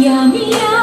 Yummy, yummy.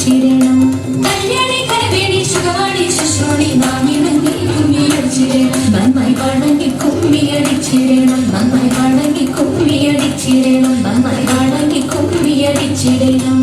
ചിരണം Kalyani നന്നായി പാടങ്ങി കുമ്മിയടിച്ചിരണം നന്നായി പാടങ്ങി കുമ്മിയടിച്ചിരണം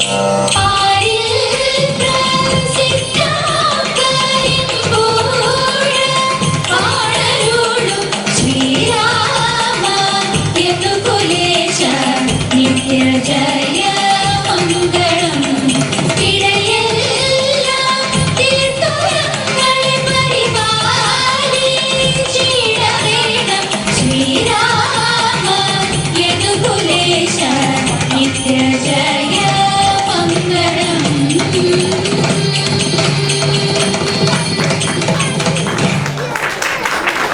Tchau.